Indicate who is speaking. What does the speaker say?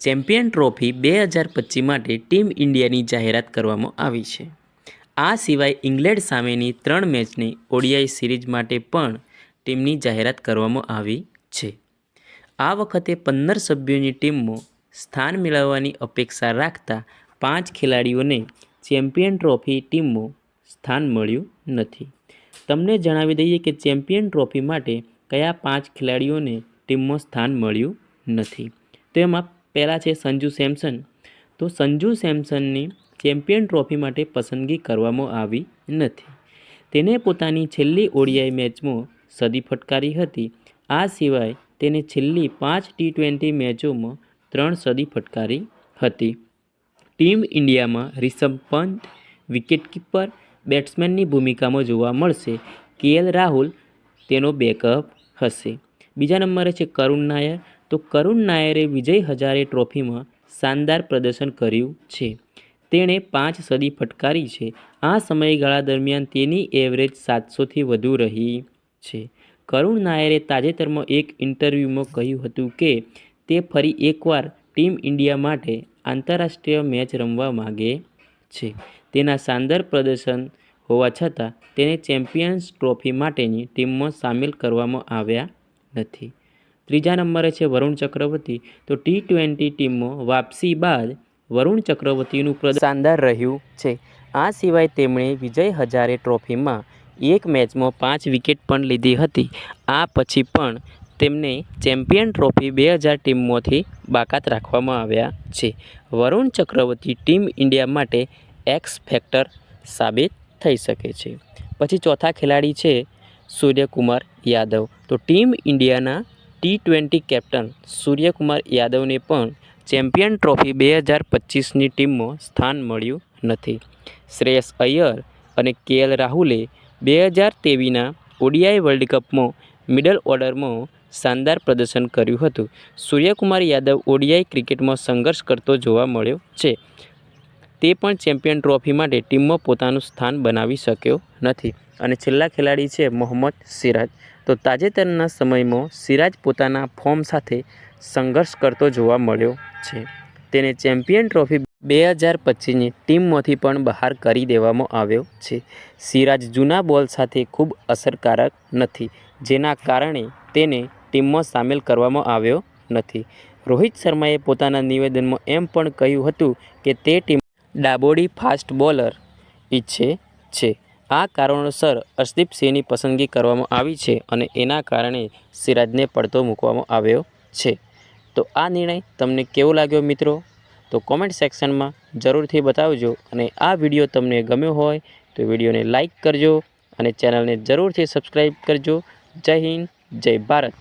Speaker 1: Champion trophy બે હજાર પચીસ માટે ટીમ ઇન્ડિયાની જાહેરાત કરવામાં આવી છે. આ સિવાય ઇંગ્લેન્ડ સામેની ત્રણ મેચની ઓડીઆઈ સિરીઝ માટે પણ ટીમની જાહેરાત કરવામાં આવી છે. આ વખતે પંદર સભ્યોની ટીમમાં સ્થાન મેળવવાની અપેક્ષા રાખતા પાંચ ખેલાડીઓને ચેમ્પિયન ટ્રોફી ટીમમાં સ્થાન મળ્યું નથી. તમને જણાવી દઈએ કે ચેમ્પિયન ટ્રોફી માટે કયા પાંચ ખેલાડીઓને ટીમમાં સ્થાન મળ્યું નથી. તો એમાં પહેલાં છે સંજુ સેમસન. તો સંજુ સેમસનની ચેમ્પિયન ટ્રોફી માટે પસંદગી કરવામાં આવી નથી. તેને પોતાની છેલ્લી ઓડીઆઈ મેચમાં સદી ફટકારી હતી. આ સિવાય તેને છેલ્લી પાંચ ટી ટ્વેન્ટી મેચોમાં ત્રણ સદી ફટકારી હતી. ટીમ ઇન્ડિયામાં રિષભ પંત, વિકેટકીપર, બેટ્સમેનની ભૂમિકામાં જોવા મળશે. કેએલ રાહુલ તેનો બેકઅપ હશે. બીજા નંબરે છે કરુણ નાયર તો કરુણ નાયરે વિજય હજારે ટ્રોફીમાં શાનદાર પ્રદર્શન કર્યું છે. તેણે પાંચ સદી ફટકારી છે. આ સમયગાળા દરમિયાન તેની એવરેજ સાતસોથી વધુ રહી છે. કરુણ નાયરે તાજેતરમાં એક ઇન્ટરવ્યૂમાં કહ્યું હતું કે, તે ફરી એકવાર ટીમ ઇન્ડિયા માટે આંતરરાષ્ટ્રીય મેચ રમવા માગે છે. તેના શાનદાર પ્રદર્શન હોવા છતાં તેને ચેમ્પિયન્સ ટ્રોફી માટેની ટીમમાં સામેલ કરવામાં આવ્યા નથી. ત્રીજા નંબરે છે વરુણ ચક્રવર્તી. તો ટી ટ્વેન્ટી ટીમમાં વાપસી બાદ વરુણ ચક્રવર્તીનું પ્રદર્શન શાનદાર રહ્યું છે. આ સિવાય તેમણે વિજય હજારે ટ્રોફીમાં એક મેચમાં પાંચ વિકેટ પણ લીધી હતી. આ પછી પણ તેમને ચેમ્પિયન ટ્રોફી બે હજાર ટીમમાંથી બાકાત રાખવામાં આવ્યા છે. વરુણ ચક્રવર્તી ટીમ ઇન્ડિયા માટે એક્સ ફેક્ટર સાબિત થઈ શકે છે. પછી ચોથા ખેલાડી છે સૂર્યકુમાર યાદવ. તો ટીમ ઇન્ડિયાના ટી ટ્વેન્ટી કેપ્ટન સૂર્યકુમાર યાદવને પણ ચેમ્પિયન ટ્રોફી બે હજાર પચીસની ટીમમાં સ્થાન મળ્યું નથી. શ્રેયસ અય્યર અને કેએલ રાહુલે બે હજાર તેવીસના ઓડીઆઈ વર્લ્ડ કપમાં મિડલ ઓર્ડરમાં શાનદાર પ્રદર્શન કર્યું હતું. સૂર્યકુમાર યાદવ ઓડીઆઈ ક્રિકેટમાં સંઘર્ષ કરતો જોવા મળ્યો છે. તે પણ ચેમ્પિયન ટ્રોફી માટે ટીમમાં પોતાનું સ્થાન બનાવી શક્યો નથી. અને છેલ્લા ખેલાડી છે મોહમ્મદ સિરાજ. તો તાજેતરના સમયમાં સિરાજ પોતાના ફોર્મ સાથે સંઘર્ષ કરતો જોવા મળ્યો છે. તેને ચેમ્પિયન ટ્રોફી બે હજાર પચીસની ટીમમાંથી પણ બહાર કરી દેવામાં આવ્યો છે. સિરાજ જૂના બોલ સાથે ખૂબ અસરકારક નથી, જેના કારણે તેને ટીમમાં સામેલ કરવામાં આવ્યો નથી. રોહિત શર્માએ પોતાના નિવેદનમાં એમ પણ કહ્યું હતું કે તે ટીમ ડાબોડી ફાસ્ટ બોલર ઈચ્છે છે. આ કારણોસર અર્શદીપ સિંહની પસંદગી કરવામાં આવી છે અને એના કારણે સિરાજને પડતો મૂકવામાં આવ્યો છે. તો આ નિર્ણય તમને કેવો લાગ્યો મિત્રો? તો કોમેન્ટ સેક્શનમાં જરૂરથી બતાવજો અને આ વીડિયો તમને ગમ્યો હોય તો વિડીયોને લાઇક કરજો અને ચેનલને જરૂરથી સબસ્ક્રાઈબ કરજો. જય હિન્દ, જય ભારત.